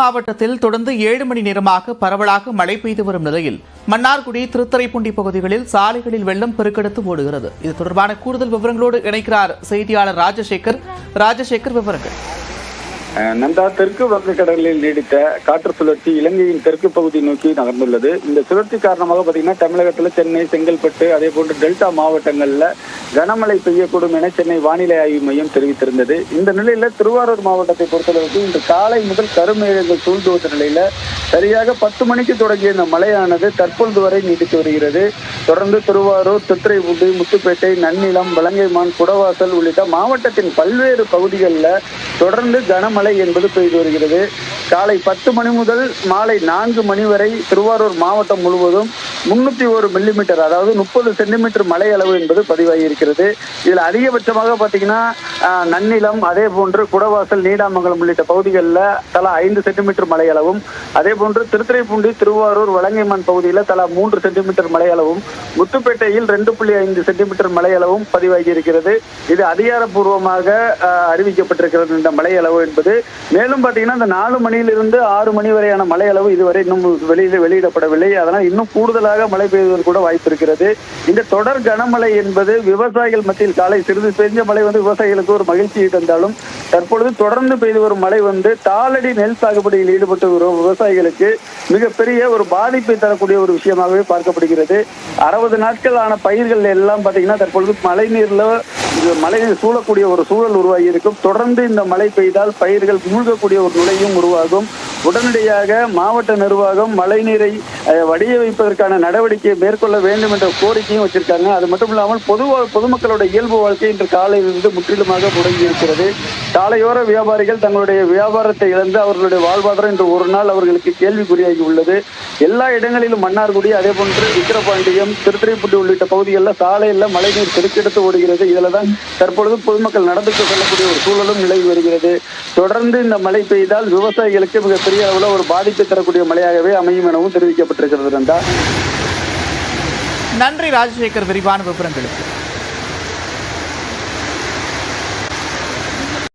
மாவட்டத்தில் தொடர்ந்து ஏழு மணி நேரமாக பரவலாக மழை பெய்து வரும் நிலையில் மன்னார்குடி திருத்துறைப்பூண்டி பகுதிகளில் சாலைகளில் வெள்ளம் பெருக்கெடுத்து ஓடுகிறது இது தொடர்பான கூடுதல் விவரங்களோடு இணைக்கிறார் செய்தியாளர் ராஜசேகர். ராஜசேகர் விவரங்கள். அஹ் நந்தா தெற்கு வங்கக்கடலில் நீடித்த காற்று சுழற்சி இலங்கையின் தெற்கு பகுதி நோக்கி நகர்ந்துள்ளது. இந்த சுழற்சி காரணமாக பாத்தீங்கன்னா தமிழகத்துல சென்னை செங்கல்பட்டு அதே போன்று டெல்டா மாவட்டங்கள்ல கனமழை பெய்யக்கூடும் என சென்னை வானிலை ஆய்வு மையம் தெரிவித்திருந்தது. இந்த நிலையில திருவாரூர் மாவட்டத்தை பொறுத்தளவுக்கு இன்று காலை முதல் கருமேகங்கள் சூழ்ந்து நிலையில சரியாக பத்து மணிக்கு தொடங்கிய இந்த மழையானது தற்பொழுது வரை நீடித்து வருகிறது. தொடர்ந்து திருவாரூர் திருத்துறைப்பூண்டி முத்துப்பேட்டை நன்னிலம் வலங்கைமான் குடவாசல் உள்ளிட்ட மாவட்டத்தின் பல்வேறு பகுதிகளில் தொடர்ந்து கனமழை என்பது பெய்து வருகிறது. காலை பத்து மணி முதல் மாலை நான்கு மணி வரை திருவாரூர் மாவட்டம் முழுவதும் முன்னூத்தி ஒரு மில்லிமீட்டர் அதாவது முப்பது சென்டிமீட்டர் மழை அளவு என்பது பதிவாகி இருக்கிறது. இதில் அதிகபட்சமாக பார்த்தீங்கன்னா நன்னிலம் அதே போன்று குடவாசல் நீடாமங்கலம் உள்ளிட்ட பகுதிகளில் தலா ஐந்து சென்டிமீட்டர் மழை அளவும் அதே போன்று திருத்துறைப்பூண்டி திருவாரூர் வலங்கைமான் பகுதியில் தலா மூன்று சென்டிமீட்டர் மழை அளவும் முத்துப்பேட்டையில் ரெண்டு புள்ளி ஐந்து சென்டிமீட்டர் மழை அளவும் பதிவாகி இருக்கிறது. இது அதிகாரப்பூர்வமாக அறிவிக்கப்பட்டிருக்கிறது இந்த மழை அளவு என்பது. மேலும் பார்த்தீங்கன்னா இந்த நாலு மணியிலிருந்து ஆறு மணி வரையான மழை அளவு இதுவரை இன்னும் வெளியில் வெளியிடப்படவில்லை. அதனால் இன்னும் கூடுதலாக மழை பெய்வதற்கு கூட வாய்ப்பு இருக்கிறது. இந்த தொடர் கனமழை என்பது விவசாயிகள் மத்தியில் காலை சிறிது பெஞ்ச மழை வந்து விவசாயிகளுக்கு ஒரு மகிழ்ச்சியை தந்தாலும் தற்பொழுது தொடர்ந்து பெய்து வரும் மழை வந்து தாளடி நெல் சாகுபடியில் ஈடுபட்டு வரும் விவசாயிகளுக்கு மிகப்பெரிய ஒரு பாதிப்பை தரக்கூடிய ஒரு விஷயமாகவே பார்க்கப்படுகிறது. அறுபது நாட்கள் ஆன பயிர்கள் எல்லாம் பார்த்தீங்கன்னா தற்பொழுது மழை நீர்ல இது மழை சூழக்கூடிய ஒரு சூழல் உருவாகி இருக்கும் தொடர்ந்து இந்த மழை பெய்தால் பயிர்கள் மூழ்கக்கூடிய ஒரு நிலையும் உருவாகும். உடனடியாக மாவட்ட நிர்வாகம் மழைநீரை நீரை வடிய வைப்பதற்கான நடவடிக்கையை மேற்கொள்ள வேண்டும் என்ற கோரிக்கையும் வச்சிருக்காங்க. அது மட்டும் இல்லாமல் பொது பொதுமக்களோட இயல்பு வாழ்க்கை இன்று காலையிலிருந்து முற்றிலுமாக முடங்கி இருக்கிறது சாலையோர வியாபாரிகள் தங்களுடைய வியாபாரத்தை இழந்து அவர்களுடைய வாழ்வாதாரம் இன்று ஒரு நாள் அவர்களுக்கு கேள்விக்குறியாகி உள்ளது. எல்லா இடங்களிலும் மன்னார்குடி அதே போன்று விக்கிரபாண்டியம் திருத்துறைப்பூண்டி உள்ளிட்ட பகுதிகளில் சாலையில் மழைநீர் பெருக்கெடுத்து ஓடுகிறது. இதில் தான் தற்பொழுது பொதுமக்கள் நடந்து செல்லக்கூடிய ஒரு சூழலும் நிலவி வருகிறது. தொடர்ந்து இந்த மழை பெய்தால் விவசாயிகளுக்கு மிகப்பெரிய அளவில் ஒரு பாதிப்பை தரக்கூடிய மழையாகவே அமையும் எனவும் தெரிவிக்கப்பட்டிருக்கிறது நன்றி ராஜசேகர் விரிவான விவரங்களுக்கு.